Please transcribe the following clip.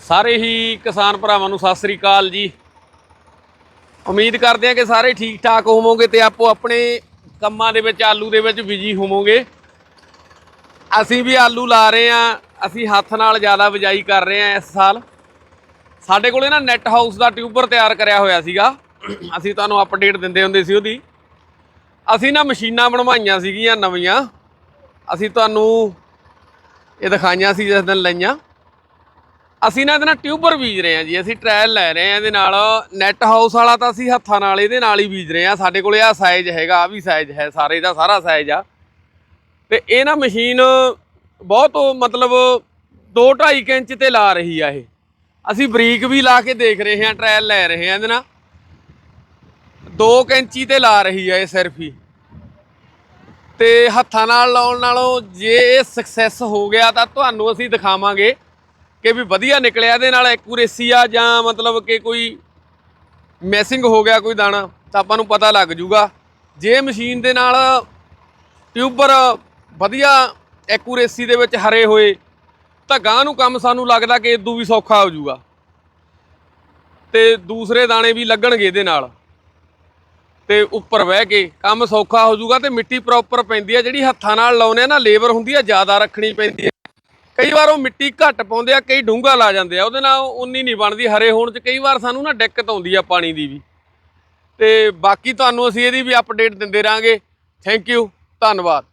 ਸਾਰੇ ਹੀ ਕਿਸਾਨ ਭਰਾਵਾਂ ਨੂੰ ਸਤਿ ਸ੍ਰੀ ਅਕਾਲ ਜੀ। ਉਮੀਦ ਕਰਦੇ ਹਾਂ ਕਿ ਸਾਰੇ ਠੀਕ ਠਾਕ ਹੋਵੋਗੇ ਤੇ ਆਪੋ ਆਪਣੇ ਕੰਮਾਂ ਦੇ ਵਿੱਚ, ਆਲੂ ਦੇ ਵਿੱਚ ਬਿਜ਼ੀ ਹੋਵੋਗੇ। ਅਸੀਂ ਵੀ ਆਲੂ ਲਾ ਰਹੇ ਆ ਅਸੀਂ ਹੱਥ ਨਾਲ ਜ਼ਿਆਦਾ ਬਿਜਾਈ ਕਰ ਰਹੇ ਆ ਇਸ ਸਾਲ। ਸਾਡੇ ਕੋਲੇ ਨਾ ਨੈਟ ਹਾਊਸ ਦਾ ਟਿਊਬਰ ਤਿਆਰ ਕਰਿਆ ਹੋਇਆ ਸੀਗਾ। ਅਸੀਂ ਤੁਹਾਨੂੰ ਅਪਡੇਟ ਦਿੰਦੇ ਹੁੰਦੇ ਸੀ ਉਹਦੀ। ਅਸੀਂ ਨਾ ਮਸ਼ੀਨਾਂ ਬਣਵਾਈਆਂ ਸੀਗੀਆਂ ਨਵੀਆਂ। ਅਸੀਂ ਤੁਹਾਨੂੰ ਇਹ ਦਿਖਾਈਆਂ ਸੀ ਜਿਸ ਦਿਨ ਲਈਆਂ। ਅਸੀਂ ਨਾ ਇਹਦੇ ਨਾਲ ਟਿਊਬਰ ਬੀਜ ਰਹੇ ਹਾਂ ਜੀ, ਅਸੀਂ ਟ੍ਰਾਇਲ ਲੈ ਰਹੇ ਹਾਂ ਇਹਦੇ ਨਾਲ। ਨੈਟ ਹਾਊਸ ਵਾਲਾ ਤਾਂ ਅਸੀਂ ਹੱਥਾਂ ਨਾਲ ਇਹਦੇ ਨਾਲ ਹੀ ਬੀਜ ਰਹੇ ਹਾਂ। ਸਾਡੇ ਕੋਲੇ ਆ ਸਾਈਜ਼ ਹੈਗਾ ਆ ਵੀ ਸਾਈਜ਼ ਹੈ, ਸਾਰੇ ਦਾ ਸਾਰਾ ਸਾਈਜ਼ ਆ। ਤੇ ਇਹ ਨਾ ਮਸ਼ੀਨ ਬਹੁਤ ਮਤਲਬ 2.5 ਇੰਚ ਤੇ ਲਾ ਰਹੀ ਆ ਇਹ। ਅਸੀਂ ਬਰੀਕ ਵੀ ਲਾ ਕੇ ਦੇਖ ਰਹੇ ਹਾਂ ਟ੍ਰਾਇਲ ਲੈ ਰਹੇ ਹਾਂ ਇਹਦੇ ਨਾਲ। 2 ਇੰਚੀ ਤੇ ਲਾ ਰਹੀ ਆ ਇਹ ਸਿਰਫ ਹੀ। ਤੇ ਹੱਥਾਂ ਨਾਲ ਲਾਉਣ ਨਾਲੋਂ ਜੇ ਇਹ ਸਕਸੈਸ ਹੋ ਗਿਆ ਤਾਂ ਤੁਹਾਨੂੰ ਅਸੀਂ ਦਿਖਾਵਾਂਗੇ। ਕਿ ਵੀ ਵਧੀਆ ਨਿਕਲਿਆ। ਇਹਦੇ ਨਾਲ ਐਕੂਰੇਸੀ ਆ ਜਾਂ ਮਤਲਬ ਕਿ ਕੋਈ ਮੈਸਿੰਗ ਹੋ ਗਿਆ ਕੋਈ ਦਾਣਾ, ਤਾਂ ਆਪਾਂ ਨੂੰ ਪਤਾ ਲੱਗ ਜੂਗਾ। ਜੇ ਮਸ਼ੀਨ ਦੇ ਨਾਲ ਟਿਊਬਰ ਵਧੀਆ ਐਕੂਰੇਸੀ ਦੇ ਵਿੱਚ ਹਰੇ ਹੋਏ, ਤਾਂ ਗਾਂ ਨੂੰ ਕੰਮ ਸਾਨੂੰ ਲੱਗਦਾ ਕਿ ਇਦੋਂ ਵੀ ਸੌਖਾ ਹੋ ਜੂਗਾ। ਤੇ ਦੂਸਰੇ ਦਾਣੇ ਵੀ ਲੱਗਣਗੇ ਇਹਦੇ ਨਾਲ। ਤੇ ਉੱਪਰ ਬਹਿ ਕੇ ਕੰਮ ਸੌਖਾ ਹੋ ਜਾਊਗਾ ਤੇ ਮਿੱਟੀ ਪ੍ਰੋਪਰ ਪੈਂਦੀ ਆ। ਜਿਹੜੀ ਹੱਥਾਂ ਨਾਲ ਲਾਉਨੇ ਆ ਨਾ ਲੇਬਰ ਹੁੰਦੀ ਆ, ਜ਼ਿਆਦਾ ਰੱਖਣੀ ਪੈਂਦੀ ਆ। ਕਈ ਵਾਰ ਉਹ ਮਿੱਟੀ ਘੱਟ ਪਾਉਂਦੇ ਆ, ਕਈ ਡੂੰਘਾ ਲਾ ਜਾਂਦੇ ਆ। ਉਹਦੇ ਨਾਲ ਉਨੀ ਨਹੀਂ ਬਣਦੀ, ਹਰੇ ਹੋਣ ਚ ਕਈ ਵਾਰ ਸਾਨੂੰ ਨਾ ਦਿੱਕਤ ਆਉਂਦੀ ਆ ਪਾਣੀ ਦੀ ਵੀ। ਤੇ ਬਾਕੀ ਤੁਹਾਨੂੰ ਅਸੀਂ ਇਹਦੀ ਵੀ ਅਪਡੇਟ ਦਿੰਦੇ ਰਾਂਗੇ। ਥੈਂਕ ਯੂ ਧੰਨਵਾਦ।